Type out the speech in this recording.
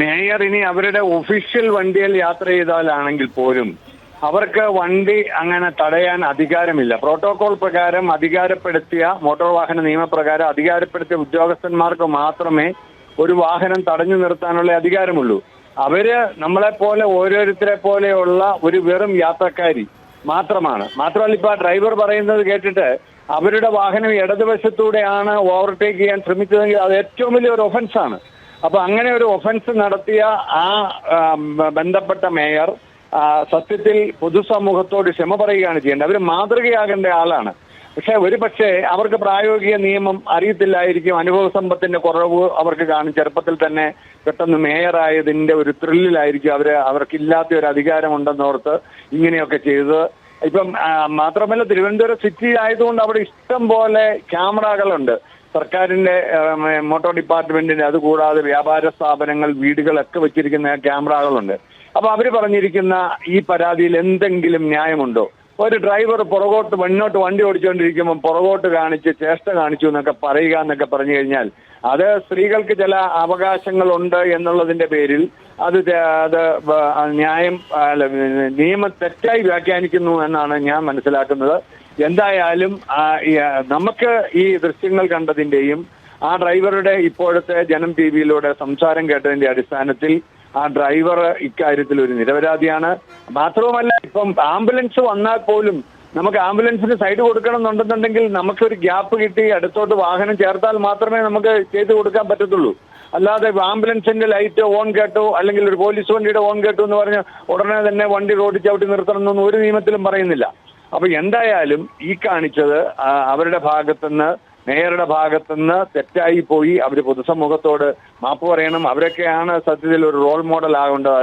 Mayor ഇനി അവരുടെ official വണ്ടിയിൽ യാത്ര ചെയ്താലാണെങ്കിൽ പോലും അവർക്ക് വണ്ടി അങ്ങനെ തടയാൻ അധികാരമില്ല. പ്രോട്ടോകോൾ പ്രകാരം അധികാരപ്പെടുത്തിയ മോട്ടോർ വാഹന നിയമപ്രകാരം അധികാരപ്പെടുത്തിയ ഉദ്യോഗസ്ഥന്മാർക്ക് മാത്രമേ ഒരു വാഹനം തടഞ്ഞു നിർത്താനുള്ള അധികാരമുള്ളൂ. അവർ നമ്മളെ പോലെ ഓരോരുത്തരെ പോലെയുള്ള ഒരു വെറും യാത്രക്കാരി മാത്രമാണ്. മാത്രമല്ല ഇപ്പൊ ഡ്രൈവർ പറയുന്നത് കേട്ടിട്ട് അവരുടെ വാഹനം ഇടതുവശത്തൂടെയാണ് ഓവർടേക്ക് ചെയ്യാൻ ശ്രമിച്ചതെങ്കിൽ അത് ഏറ്റവും വലിയ ഒരു ഒഫൻസ് ആണ് അപ്പൊ അങ്ങനെ ഒരു ഒഫൻസ് നടത്തിയ ആ ആ, ബന്ധപ്പെട്ട മേയർ സത്യത്തിൽ പൊതുസമൂഹത്തോട് ക്ഷമ പറയുകയാണ് ചെയ്യേണ്ടത്. അവർ മാതൃകയാകേണ്ട ആളാണ്. പക്ഷെ ഒരു പക്ഷേ അവർക്ക് പ്രായോഗിക നിയമം അറിയത്തില്ലായിരിക്കും. അനുഭവ സമ്പത്തിന്റെ കുറവ് അവർക്ക് കാണും. ചെറുപ്പത്തിൽ തന്നെ പെട്ടെന്ന് മേയറായതിന്റെ ഒരു ത്രില്ലിലായിരിക്കും അവർ അവർക്കില്ലാത്ത ഒരു അധികാരമുണ്ടെന്നോർത്ത് ഇങ്ങനെയൊക്കെ ചെയ്ത് ഇപ്പം മാത്രമല്ല തിരുവനന്തപുരം സിറ്റി ആയതുകൊണ്ട് അവിടെ ഇഷ്ടം പോലെ ക്യാമറകളുണ്ട്. സർക്കാരിന്റെ മോട്ടോർ ഡിപ്പാർട്ട്മെന്റിന്റെ അതുകൂടാതെ വ്യാപാര സ്ഥാപനങ്ങൾ വീടുകളൊക്കെ വെച്ചിരിക്കുന്ന ക്യാമറകളുണ്ട്. അപ്പൊ അവർ പറഞ്ഞിരിക്കുന്ന ഈ പരാതിയിൽ എന്തെങ്കിലും ന്യായമുണ്ടോ? ഒരു ഡ്രൈവർ പുറകോട്ട് മുന്നോട്ട് വണ്ടി ഓടിച്ചുകൊണ്ടിരിക്കുമ്പോൾ പുറകോട്ട് കാണിച്ച് ചേഷ്ട കാണിച്ചു എന്നൊക്കെ പറയുക എന്നൊക്കെ പറഞ്ഞു കഴിഞ്ഞാൽ അത് സ്ത്രീകൾക്ക് ചില അവകാശങ്ങളുണ്ട് എന്നുള്ളതിന്റെ പേരിൽ അത് അത് ന്യായം അല്ല, നിയമം തെറ്റായി വ്യാഖ്യാനിക്കുന്നു എന്നാണ് ഞാൻ മനസ്സിലാക്കുന്നത്. എന്തായാലും നമുക്ക് ഈ ദൃശ്യങ്ങൾ കണ്ടതിന്റെയും ആ ഡ്രൈവറുടെ ഇപ്പോഴത്തെ ജനം ടി വിയിലൂടെ സംസാരം കേട്ടതിന്റെ അടിസ്ഥാനത്തിൽ ആ ഡ്രൈവർ ഇക്കാര്യത്തിൽ ഒരു നിരപരാധിയാണ്. മാത്രവുമല്ല ഇപ്പം ആംബുലൻസ് വന്നാൽ പോലും നമുക്ക് ആംബുലൻസിന് സൈഡ് കൊടുക്കണം എന്നുണ്ടെന്നുണ്ടെങ്കിൽ നമുക്കൊരു ഗ്യാപ്പ് കിട്ടി അടുത്തോട്ട് വാഹനം ചേർത്താൽ മാത്രമേ നമുക്ക് ചെയ്തു കൊടുക്കാൻ പറ്റത്തുള്ളൂ. അല്ലാതെ ആംബുലൻസിന്റെ ലൈറ്റ് ഓൺ കേട്ടോ അല്ലെങ്കിൽ ഒരു പോലീസ് വണ്ടിയുടെ ഓൺ കേട്ടോ എന്ന് പറഞ്ഞ് ഉടനെ തന്നെ വണ്ടി റോഡിൽ ചവിട്ടി നിർത്തണം എന്നൊന്നും ഒരു നിയമത്തിലും പറയുന്നില്ല. അപ്പൊ എന്തായാലും ഈ കാണിച്ചത് അവരുടെ ഭാഗത്തുനിന്ന് മേയറുടെ ഭാഗത്തുനിന്ന് തെറ്റായി പോയി. അവർ പൊതുസമൂഹത്തോട് മാപ്പ് പറയണം. അവരൊക്കെയാണ് സത്യത്തിൽ ഒരു റോൾ മോഡൽ ആകേണ്ടത്